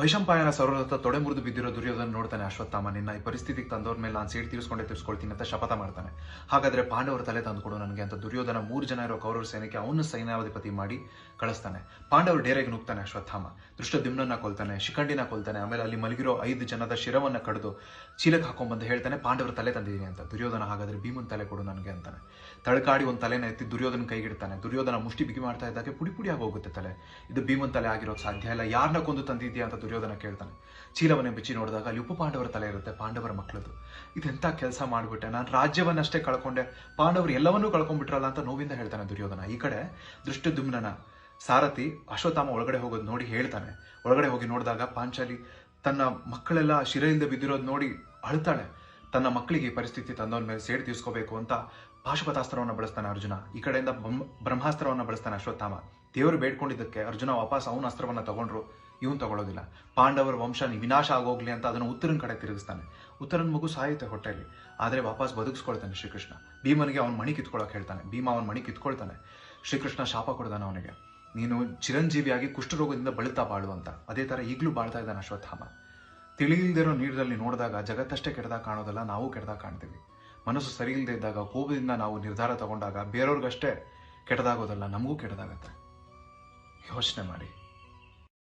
ವೈಶಂಪಾಯನ ಸೌರದ ಹತ್ರ ತೊಡೆ ಮುರಿದು ಬಿದ್ದಿರೋ ದುರ್ಯೋಧನ ನೋಡ್ತಾನೆ ಅಶ್ವತ್ಥಾಮ. ನಿನ್ನ ಈ ಪರಿಸ್ಥಿತಿಗೆ ತಂದವ್ರ ಮೇಲೆ ನಾನು ಸೀಟ್ ತೀರಿಸ್ಕೊಂಡೇ ತೀರಿಸ್ಕೊಳ್ತೀನಿ ಅಂತ ಶಪಥ ಮಾಡ್ತಾನೆ. ಹಾಗಾದ್ರೆ ಪಾಂಡವರ ತಲೆ ತಂದುಕೊಡು ನನಗೆ ಅಂತ ದುರ್ಯೋಧನ ಮೂರು ಜನ ಇರೋ ಕೌರವ ಸೇನೆಗೆ ಅವನು ಸೈನ್ಯಾಧಿಪತಿ ಮಾಡಿ ಕಳಿಸ್ತಾನೆ. ಪಾಂಡವರು ಡೇರೆಗೆ ನುಗ್ತಾನೆ ಅಶ್ವತ್ಥಾಮ. ದೃಷ್ಟದಿಮ್ನನ್ನ ಕೊಲ್ತಾನೆ, ಶಿಖಂಡಿನ ಕೊಲ್ತಾನೆ, ಆಮೇಲೆ ಅಲ್ಲಿ ಮಲಗಿರೋ ಐದು ಜನದ ಶಿರವನ್ನ ಕಡಿದು ಚೀಲಕ್ಕೆ ಹಾಕೊಂಡ್ಬಂದು ಹೇಳ್ತಾನೆ, ಪಾಂಡವರ ತಲೆ ತಂದಿದ್ದೀನಿ ಅಂತ. ದುರ್ಯೋಧನ ಹಾಗಾದ್ರೆ ಭೀಮನ್ ತಲೆ ಕೊಡು ನನಗೆ ಅಂತಾನೆ. ತಳಕಾಡಿ ಒಂದು ತಲೆನ ಎತ್ತಿ ದುರ್ಯೋಧನ ಕೈಗಿಡ್ತಾನೆ. ದುರ್ಯೋಧನ ಮುಷ್ಟಿ ಬಿಗಿ ಮಾಡ್ತಾ ಇದ್ದಾಗೆ ಪುಡಿ ಪುಡಿ ಆಗೋಗುತ್ತೆ ತಲೆ. ಇದು ಭೀಮನ್ ತಲೆ ಆಗಿರೋದು ಸಾಧ್ಯ ಇಲ್ಲ. ಯಾರನ್ನ ಕೊಂದು ತಂದಿದ್ಯಾ ಅಂತ ದುರ್ಯೋಧನ ಕೇಳ್ತಾನೆ. ಚೀಲವನ್ನೇ ಬಿಚ್ಚಿ ನೋಡಿದಾಗ ಅಲ್ಲಿ ಉಪ ಪಾಂಡವರ ತಲೆ ಇರುತ್ತೆ, ಪಾಂಡವರ ಮಕ್ಕಳದು ಇದೆಂಥ ಕೆಲಸ ಮಾಡಿಬಿಟ್ಟೆ? ನಾನು ರಾಜ್ಯವನ್ನಷ್ಟೇ ಕಳ್ಕೊಂಡೆ. ಪಾಂಡವರು ಎಲ್ಲವನ್ನೂ ಕಳ್ಕೊಂಡ್ಬಿಟ್ರಲ್ಲ ಅಂತ ನೋವಿಂದ ಹೇಳ್ತಾನೆ ದುರ್ಯೋಧನ. ಈ ಕಡೆ ದೃಷ್ಟದುಮ್ನನ ಸಾರಥಿ ಅಶ್ವತ್ಥಾಮ ಒಳಗಡೆ ಹೋಗೋದು ನೋಡಿ ಹೇಳ್ತಾನೆ. ಒಳಗಡೆ ಹೋಗಿ ನೋಡಿದಾಗ ಪಾಂಚಾಲಿ ತನ್ನ ಮಕ್ಕಳೆಲ್ಲ ಶಿರೆಯಿಂದ ಬಿದ್ದಿರೋದು ನೋಡಿ ಅಳ್ತಾಳೆ. ತನ್ನ ಮಕ್ಕಳಿಗೆ ಪರಿಸ್ಥಿತಿ ತಂದವನ ಮೇಲೆ ಸೇಡ್ ತೀರ್ಸ್ಕೋಬೇಕು ಅಂತ ಪಾಶುಪತಾಸ್ತ್ರವನ್ನು ಬಳಸ್ತಾನೆ ಅರ್ಜುನ. ಈ ಕಡೆಯಿಂದ ಬ್ರಹ್ಮ- ಬ್ರಹ್ಮಾಸ್ತ್ರವನ್ನು ಬಳಸ್ತಾನೆ ಅಶ್ವತ್ಥಾಮ. ದೇವರು ಬೇಡ್ಕೊಂಡಿದ್ದಕ್ಕೆ ಅರ್ಜುನ ವಾಪಸ್ ಅವನ ಅಸ್ತ್ರವನ್ನು ತಗೊಂಡ್ರು. ಇವನು ತಗೊಳ್ಳೋದಿಲ್ಲ ಪಾಂಡವರ ವಂಶ ವಿನಾಶ ಆಗೋಗ್ಲಿ ಅಂತ ಅದನ್ನು ಉತ್ತರನ ಕಡೆ ತಿರುಗಿಸ್ತಾನೆ. ಉತ್ತರನ ಮಗು ಸಾಯುತ್ತೆ ಹೊಟ್ಟೆಯಲ್ಲಿ ಆದರೆ ವಾಪಸ್ ಬದುಕಿಸ್ಕೊಳ್ತಾನೆ ಶ್ರೀಕೃಷ್ಣ. ಭೀಮನಿಗೆ ಅವನ ಮಣಿ ಕಿತ್ಕೊಳ್ಳೋಕೆ ಹೇಳ್ತಾನೆ. ಭೀಮ ಅವನ ಮಣಿ ಕಿತ್ಕೊಳ್ತಾನೆ. ಶ್ರೀಕೃಷ್ಣ ಶಾಪ ಕೊಡ್ದಾನೆ ಅವನಿಗೆ. ನೀನು ಚಿರಂಜೀವಿಯಾಗಿ ಕುಷ್ಠರೋಗದಿಂದ ಬಳುತ್ತಾ ಬಾಳು ಅಂತ. ಅದೇ ಥರ ಈಗಲೂ ಬಾಳ್ತಾ ಇದ್ದಾನೆ ಅಶ್ವತ್ಥಾಮ. ತಿಳಿಯಿಲ್ದಿರೋ ನೀರಲ್ಲಿ ನೋಡಿದಾಗ ಜಗತ್ತಷ್ಟೇ ಕೆಟ್ಟದಾಗ ಕಾಣೋದಲ್ಲ, ನಾವು ಕೆಟ್ಟದಾಗ ಕಾಣ್ತೀವಿ. ಮನಸ್ಸು ಸರಿ ಇಲ್ಲದೇ ಇದ್ದಾಗ ಕೋಪದಿಂದ ನಾವು ನಿರ್ಧಾರ ತಗೊಂಡಾಗ ಬೇರೆಯವ್ರಿಗಷ್ಟೇ ಕೆಟ್ಟದಾಗೋದಲ್ಲ ನಮಗೂ ಕೆಟ್ಟದಾಗತ್ತೆ 表してまで